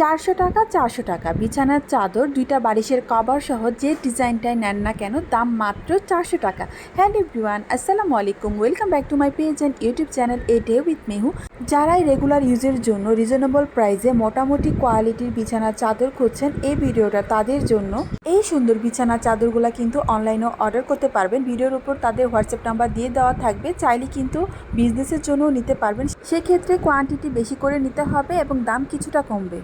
চারশো টাকা চারশো টাকা। বিছানার চাদর, দুইটা বালিশের কভার সহ যে ডিজাইনটাই নেন না কেন, দাম মাত্র চারশো টাকা। হ্যালো এভরিওয়ান, আসসালামু আলাইকুম। Welcome back to my page and YouTube channel a day with Mehu. যারাই রেগুলার ইউজের জন্য রিজনেবল প্রাইসে মোটামুটি কোয়ালিটির বিছানার চাদর খুঁজছেন, এই ভিডিওটা তাদের জন্য। এই সুন্দর বিছানার চাদরগুলো কিন্তু অনলাইনেও অর্ডার করতে পারবেন। ভিডিওর উপর তাদের হোয়াটসঅ্যাপ নাম্বার দিয়ে দেওয়া থাকবে। চাইলে কিন্তু বিজনেসের জন্যও নিতে পারবেন। সেক্ষেত্রে কোয়ান্টিটি বেশি করে নিতে হবে এবং দাম কিছুটা কমবে।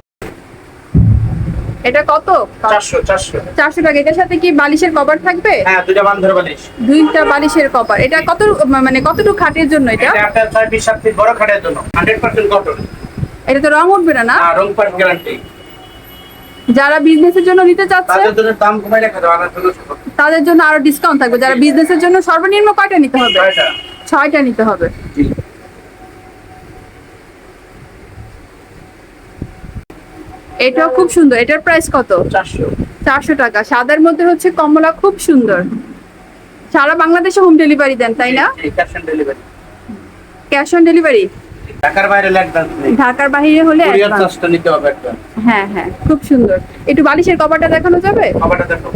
এটা কত? চারশো চারশো। চারশো টাকা। এটার সাথে কি বালিশের কভার থাকবে? হ্যাঁ দুটা বান্ধর বালিশ। দুইটা বালিশের কভার। এটা কত মানে কতটুকু খাটের জন্য এটা? এটা আপনার ফিট বড় খাটের জন্য। হান্ড্রেড পার্সেন্ট কটন এটা তো রং উঠবে না না? রং পাট গ্যারান্টি যারা বিজনেসের জন্য নিতে চাচ্ছে তাদের জন্য দাম কমাই রাখা তাদের জন্য আরও ডিসকাউন্ট থাকবে। যারা বিজনেসের জন্য সর্বনিম্ন কয়টা নিতে হবে? ছয়টা। নিতে হবে। এটাও খুব সুন্দর। এটার প্রাইস কত? চারশো। চারশো টাকা। সাদার মধ্যে হচ্ছে কমলা খুব সুন্দর। সারা বাংলাদেশে হোম ডেলিভারি দেন তাই না? Cash on delivery cash on delivery ঢাকার বাইরে ঢাকার বাইরে হলে কুরিয়ার advance। চার্জটা নিতে হবে হ্যাঁ হ্যাঁ খুব সুন্দর। একটু বালিশের কভারটা দেখানো যাবে? দেখো।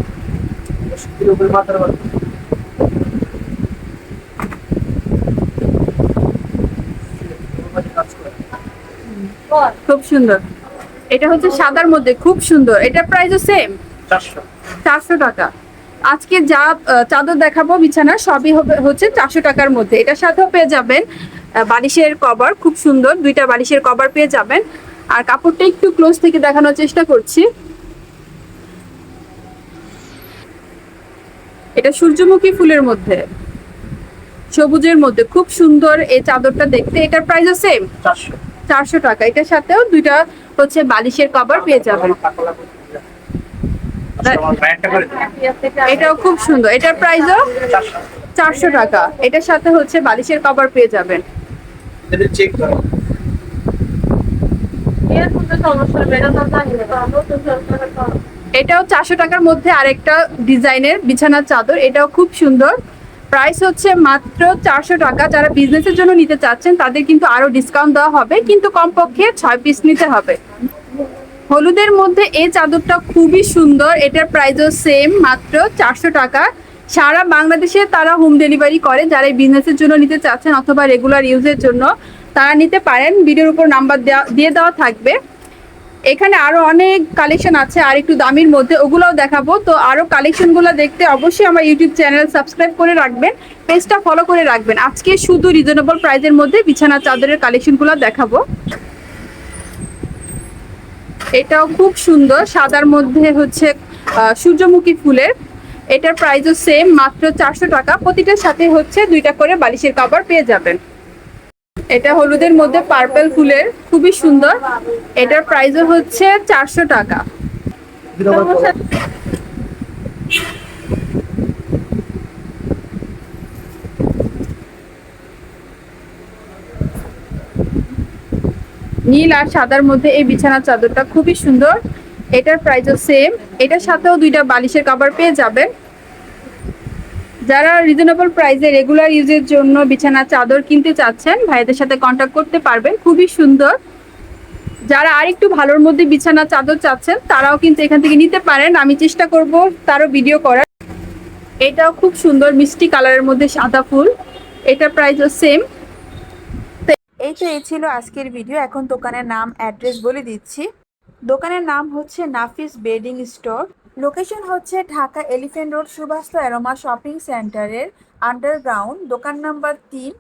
খুব সুন্দর। এটা হচ্ছে সাদার মধ্যে খুব সুন্দর। এটার প্রাইসও সেম চারশো। টাকা। আজকে যা চাদর দেখাবো বিছানা সবই হবে হচ্ছে চারশো টাকার মধ্যে। এটার সাথেও পেয়ে যাবেন বালিশের কভার খুব সুন্দর। দুইটা বালিশের কভার পেয়ে যাবেন। আর কাপড়টা একটু ক্লোজ থেকে দেখানোর চেষ্টা করছি। এটা সূর্যমুখী ফুলের মধ্যে সবুজের মধ্যে। খুব সুন্দর এই চাদরটা দেখতে। এটার প্রাইসও সেম চারশো। চারশো টাকা। এটার সাথেও দুইটা হচ্ছে বালিশের কভার পেয়ে যাবেন। এটাও খুব সুন্দর। এটার প্রাইসও চারশো টাকা। এটার সাথে হচ্ছে বালিশের কভার পেয়ে যাবেন। এটাও চারশো টাকার মধ্যে আরেকটা ডিজাইনের বিছানার চাদর। এটাও খুব সুন্দর। প্রাইস হচ্ছে মাত্র চারশো টাকা। যারা বিজনেসের জন্য নিতে চাচ্ছেন, তাদের কিন্তু আরও ডিসকাউন্ট দেওয়া হবে, কিন্তু কমপক্ষে ছয় পিস নিতে হবে। হলুদের মধ্যে এই চাদরটা খুবই সুন্দর। এটার প্রাইসও সেম মাত্র চারশো টাকা। সারা বাংলাদেশে তারা হোম ডেলিভারি করে। যারা এই বিজনেসের জন্য নিতে চাচ্ছেন অথবা রেগুলার ইউজের জন্য, তারা নিতে পারেন। ভিডিওর উপর নাম্বার দেওয়া- দিয়ে দেওয়া থাকবে। এখানে আরও অনেক কালেকশন আছে, আর একটু দামির মধ্যে ওগুলোও দেখাবো। তো আরও কালেকশনগুলো দেখতে অবশ্যই আমার ইউটিউব চ্যানেল সাবস্ক্রাইব করে রাখবেন পেজটা ফলো করে রাখবেন। আজকে শুধু রিজনেবল প্রাইজের মধ্যে বিছানা চাদরের কালেকশনগুলো দেখাবো। এটাও খুব সুন্দর, সাদার মধ্যে হচ্ছে সূর্যমুখী ফুলের। এটার প্রাইসও সেম মাত্র চারশো টাকা। প্রতিটার সাথে হচ্ছে দুইটা করে বালিশের কভার পেয়ে যাবেন। এটা হলুদের মধ্যে পার্পল ফুলের, খুবই সুন্দর। এটার প্রাইসও হচ্ছে চারশো টাকা। নীল আর সাদার মধ্যে এই বিছানার চাদরটা খুবই সুন্দর। এটার প্রাইসও সেম এটার সাথেও দুইটা বালিশের কভার পেয়ে যাবেন। যারা রিজনেবল প্রাইসে রেগুলার ইউজের জন্য বিছানার চাদর কিনতে চাচ্ছেন, ভাইদের সাথে কন্ট্যাক্ট করতে পারবেন। খুবই সুন্দর। যারা আর একটু ভালোর মধ্যে বিছানার চাদর চাচ্ছেন, তারাও কিন্তু এখান থেকে নিতে পারেন। আমি চেষ্টা করব তারও ভিডিও করার। এটাও খুব সুন্দর মিষ্টি কালারের মধ্যে সাদা ফুল। এটার প্রাইসও সেম এই তো এই ছিল আজকের ভিডিও এখন দোকানের নাম অ্যাড্রেস বলে দিচ্ছি। দোকানের নাম হচ্ছে নাফিস বেডিং স্টোর। লোকেশন হচ্ছে Dhaka elephant road Subhash aroma shopping সেন্টারের আন্ডারগ্রাউন্ড দোকান নাম্বার তিন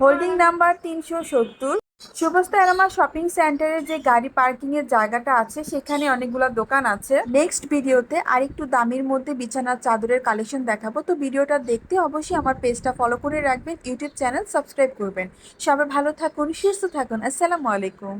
হোল্ডিং নাম্বার তিনশো সত্তর। সুভাষ অ্যারোমা শপিং সেন্টারের যে গাড়ি পার্কিং এর জায়গাটা আছে, সেখানে অনেকগুলো দোকান আছে। নেক্সট ভিডিওতে আরেকটু দামির মধ্যে বিছানার চাদরের কালেকশন দেখাবো। তো ভিডিওটা দেখতে অবশ্যই আমার পেজটা ফলো করে রাখবেন ইউটিউব চ্যানেল সাবস্ক্রাইব করবেন। সবাই ভালো থাকুন, সুস্থ থাকুন। আসসালামু আলাইকুম।